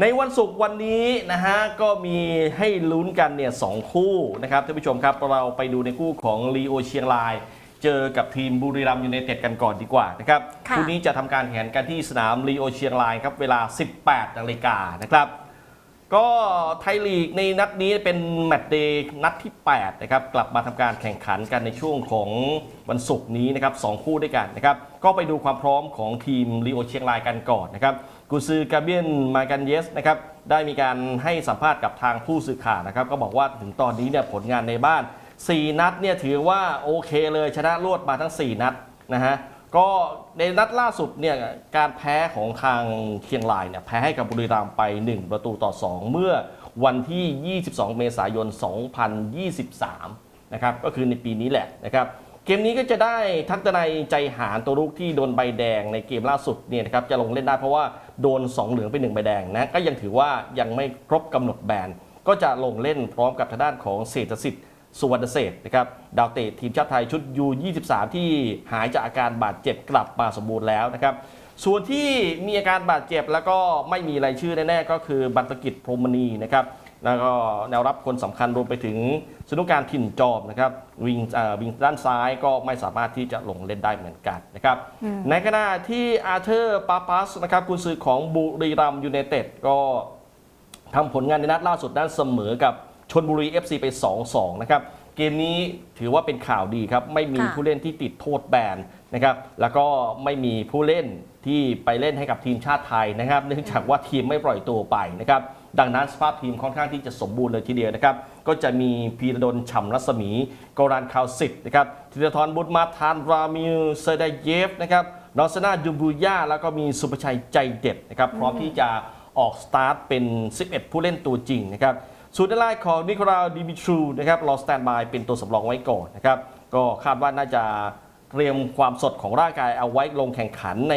ในวันศุกร์วันนี้นะฮะก็มีให้ลุ้นกันเนี่ยสองคู่นะครับท่านผู้ชมครับเราไปดูในคู่ของลีโอเชียงราย เจอกับทีมบุรีรัมย์ยูไนเต็ดกันก่อนดีกว่านะครับค่ะคู่นี้จะทำการแข่งขันกันที่สนามลีโอเชียงรายครับเวลา 18นาฬิกานะครับก็ไทยลีกในนัดนี้เป็นแมตช์เดย์นัดที่ 8 นะครับ กลับมาทำการแข่งขันกันในช่วงของวันศุกร์นี้นะครับสองคู่ด้วยกันนะครับ ก็ไปดูความพร้อมของทีมลีโอเชียงรายกันก่อนนะครับ กุซือกาเบียนมากันเยสนะครับได้มีการให้สัมภาษณ์กับทางผู้สื่อข่าวนะครับ ก็บอกว่าถึงตอนนี้เนี่ยผลงานในบ้าน 4 นัดเนี่ยถือว่าโอเคเลยชนะรวดมาทั้ง 4 นัดนะฮะก็ในนัดล่าสุดเนี่ยการแพ้ของทางเชียงรายเนี่ยแพ้ให้กับบุรีรัมย์ไป 1 ประตูต่อ 2 เมื่อวันที่ 22 เมษายน 2023 นะครับก็คือในปีนี้แหละนะครับ เกมนี้ก็จะได้ทักษะในยใจหารตัวลูกที่โดนใบแดงในเกมล่าสุดเนี่ยนะครับจะลงเล่นได้เพราะว่าโดน 2 เหลืองไป1ใบแดงนะก็ยังถือว่ายังไม่ครบกำหนดแบนก็จะลงเล่นพร้อมกับทางด้านของเศรษฐสิทธิ์สุวรรณเศษนะครับดาวเตะทีมชาติไทยชุด U23 ที่หายจากอาการบาดเจ็บกลับมาสมบูรณ์แล้วนะครับส่วนที่มีอาการบาดเจ็บแล้วก็ไม่มีรายชื่อแน่ๆก็คือบันตกิจพรหมณีนะครับ แล้วก็แนวรับคนสำคัญรวมไปถึงสนุกการถิ่นจอมนะครับวิงเอ่อวิงด้านซ้ายก็ไม่สามารถที่จะลงเล่นได้เหมือนกันนะครับในขณะที่อาเธอร์ปาปัสนะครับกุนซือของบุรีรัมย์ยูไนเต็ดก็ทำผลงานในนัดล่าสุดนั้นเสมอกับชนบุรี FC ไป 2-2 นะครับ เกมนี้ถือว่าเป็นข่าวดีครับ ไม่มีค่ะผู้เล่นที่ติดโทษแบนนะครับ แล้วก็ไม่มีผู้เล่นที่ไปเล่นให้กับทีมชาติไทยนะครับ เนื่องจากว่าทีมไม่ปล่อยตัวไปนะครับ ดังนั้นสภาพทีมค่อนข้างที่จะสมบูรณ์เลยทีเดียวนะครับ ก็จะมีพีระดลฉ่ำรัศมีโกรันคาวสิทธ์นะครับธีรทรบุญมาทานรามิลเซเดเยฟนะครับนอสนาดูบูย่าแล้วก็มีสุภชัยใจเด็ดนะครับพร้อมที่จะออกสตาร์ทเป็น 11 ผู้เล่นตัวจริงนะครับส่วนด้านล่ของนิโคลาดิมิทรูนะครับรอสแตนบายเป็นตัวสำรองไว้ก่อนนะครับก็คาดว่าน่าจะ เตรียมความสดของร่างกายเอาไว้ลงแข่งขันใน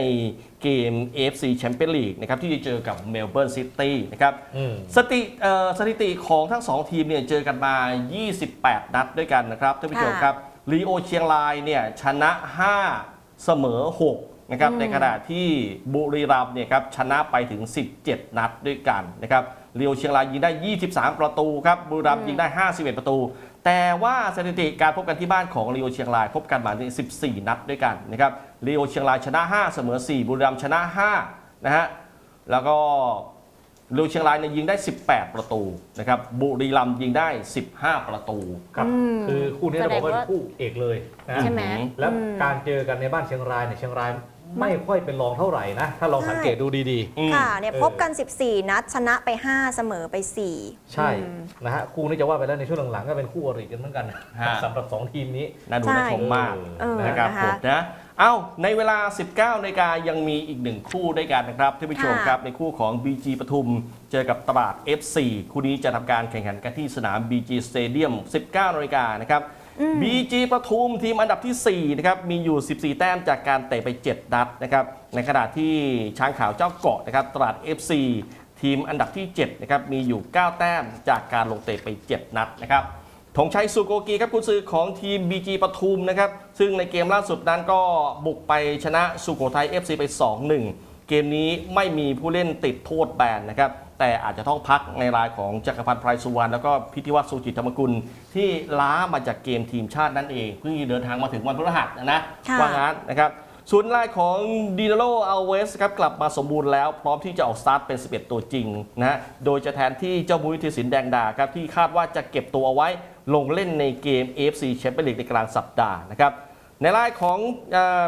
เกม AFC Champions League นะครับที่จะเจอกับเมลเบิร์นซิตี้นะครับอืมสติเอ่อสถิติของทั้ง2ทีมเนี่ยเจอกันมา 28 นัดด้วยกันนะครับท่านผู้ชมครับลีโอเชียงรายเนี่ยชนะ 5 เสมอ 6 นะครับอืมในขณะที่บุรีรัมย์เนี่ยครับชนะไปถึง 17 นัดด้วยกันนะครับ ลีโอเชียงรายยิงได้ 23 ประตูครับบุรีรัมย์ยิงได้ 51 ประตู แต่ว่าสถิติการพบกันที่บ้านของลีโอเชียงราย พบกันมาที่14 นัดด้วยกันนะครับลีโอเชียงรายชนะ 5 เสมอ 4 บุรีรัมย์ชนะ 5 นะฮะแล้วก็ลูเชียงรายเนี่ยยิงได้ 18 ประตูนะครับบุรีรัมย์ยิงได้ 15 ประตูครับ อืมคือคู่นี้เราบอกว่าแสดงว่า เป็นคู่เอกเลยนะใช่ไหม แล้วอืมการเจอกันในบ้านเชียงรายเนี่ยเชียงราย ไม่ค่อยเป็นรองเท่าไหร่นะ ถ้าลองสังเกตดูดีอืม ค่ะเนี่ยเออพบกัน 14 นัดชนะไป 5 เสมอไป4ๆใช่นะฮะคู่นี้จะว่าไปแล้วในช่วงหลังๆก็เป็นคู่อริกันเหมือนกันฮะ สำหรับสองทีมนี้ น่าดูน่าชมมากเออนะครับนะคะผมนะเอ้าในเวลา 19นาฬิกายังมีอีกหนึ่งคู่ด้วยกันนะครับท่านผู้ชมค่ะครับในคู่ของ BG ปทุม เจอกับตราด FC คู่นี้จะทำการแข่งขันกันที่สนาม BG Stadium 19นาฬิกานะครับ BG ปทุมทีมอันดับที่ 4 นะครับ มีอยู่ 14 แต้มจากการเตะไป 7 นัดนะครับ ในขณะที่ช้างขาวเจ้าเกาะนะครับ ตราด FC ทีมอันดับที่ 7 นะครับ มีอยู่ 9 แต้มจากการลงเตะไป 7 นัดนะครับธงชัยสุโกกีครับคุณซื้อของทีม BG ปทุมนะครับ ซึ่งในเกมล่าสุดนั้นก็บุกไปชนะสุโขทัย FC ไป 2-1 เกมนี้ไม่มีผู้เล่นติดโทษแบนนะครับ แต่อาจจะต้องพักในรายของจักรพันธ์ไพรสุวรรณแล้วก็พิธิวัฒน์สุจิตธรรมกุล ที่ล้ามาจากเกมทีมชาตินั่นเอง เพิ่งเดินทางมาถึงวันพฤหัสนะนะค่ะว่างั้นนะครับส่วนรายของดีนาโลอัลเวสครับกลับมาสมบูรณ์แล้ว พร้อมที่จะออกสตาร์ทเป็น 11 ตัวจริงนะฮะโดยจะแทนที่เจ้ามุ้ยธีรศิลป์แดงดาครับที่คาดว่าจะเก็บตัวเอาไว้ลงเล่นในเกม AFC แชมเปี้ยนลีกในกลางสัปดาห์นะครับในรายของ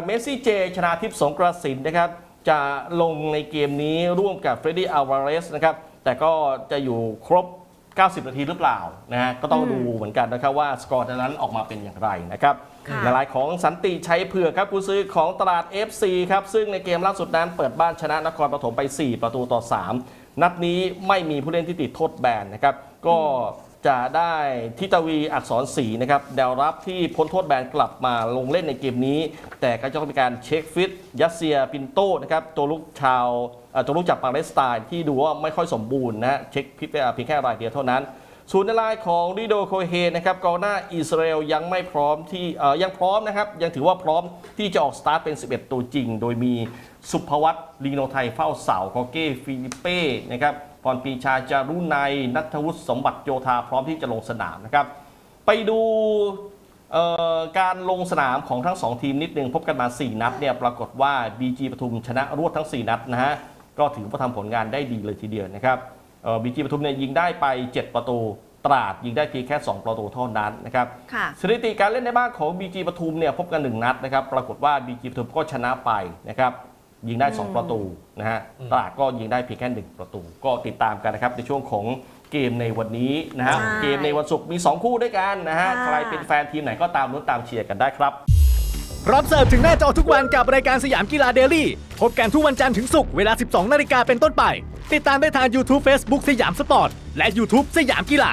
เมสซี่เจ ชนาทิพย์สงกระสินนะครับ จะลงในเกมนี้ร่วมกับเฟรดดี้อัลวาเรสนะครับ แต่ก็จะอยู่ครบ 90 นาทีหรือเปล่านะฮะก็ต้องอืมดูเหมือนกันนะครับว่าสกอร์นั้นออกมาเป็นอย่างไรนะครับค่ะในรายของสันติชัยเผือกครับกุญซื้อของตลาด FC ครับซึ่งในเกมล่าสุดนั้นเปิดบ้านชนะนครปฐมไป 4 ประตูต่อ 3 นัดนี้ไม่มีผู้เล่นที่ติดโทษแบนนะครับก็ จะได้ทิตวีอักษรศรีนะครับแนวรับที่พ้นโทษแบนกลับมาลงเล่นในเกมนี้ แต่ก็จะต้องมีการเช็คฟิตยัสเซียปินโตนะครับตัวลูกชาวตัวลูกจากปาเลสไตน์ที่ดูว่าไม่ค่อยสมบูรณ์นะเช็คฟิเพียงแค่รายเดียวเท่านั้นศูนย์ในลายของริโดโคเฮนะครับกองหน้าอิสราเอลยังไม่พร้อมที่ยังพร้อมนะครับ ยังถือว่าพร้อมที่จะออกสตาร์ทเป็น 11 ตัวจริง โดยมีสุภวัตลีโนไทยเฝ้าเสาคอเก้ฟิลิเป้นะครับ พรปรีชาจารุไนยนัทวุฒิสมบัติโยธาพร้อมที่จะลงสนามนะครับ ไปดูเอ่อการลงสนามของทั้ง 2 ทีมนิดนึงพบกันมา 4 นัดเนี่ยปรากฏว่า BG ปทุมชนะรวดทั้ง 4 นัดนะฮะก็ถือว่าทำผลงานได้ดีเลยทีเดียวนะครับบีจีปทุมเนี่ยยิงได้ไป 7 ประตูตราดยิงได้เพียงแค่ 2 ประตูเท่านั้นนะครับค่ะสถิติการเล่นในบ้านของ BG ปทุมเนี่ยพบกัน 1 นัดนะครับ ปรากฏว่า BG ปทุมก็ชนะไปนะครับ ยิงได้ 2 ประตูนะฮะอืมตราดก็ยิงได้เพียงแค่ 1 ประตู ก็ติดตามกันนะครับในช่วงของเกมในวันนี้นะฮะใช่เกมในวันศุกร์มี 2 คู่ด้วยกันนะฮะค่ะ ใครเป็นแฟนทีมไหนก็ตามลุ้นตามเชียร์กันได้ครับ พร้อมเสิร์ฟถึงหน้าจอทุกวันกับรายการสยามกีฬาเดลี่ พบกันทุกวันจันทร์ถึงศุกร์เวลา 12 นาฬิกาเป็นต้นไป ติดตามได้ทาง YouTube Facebook สยามสปอร์ต และ YouTube สยามกีฬา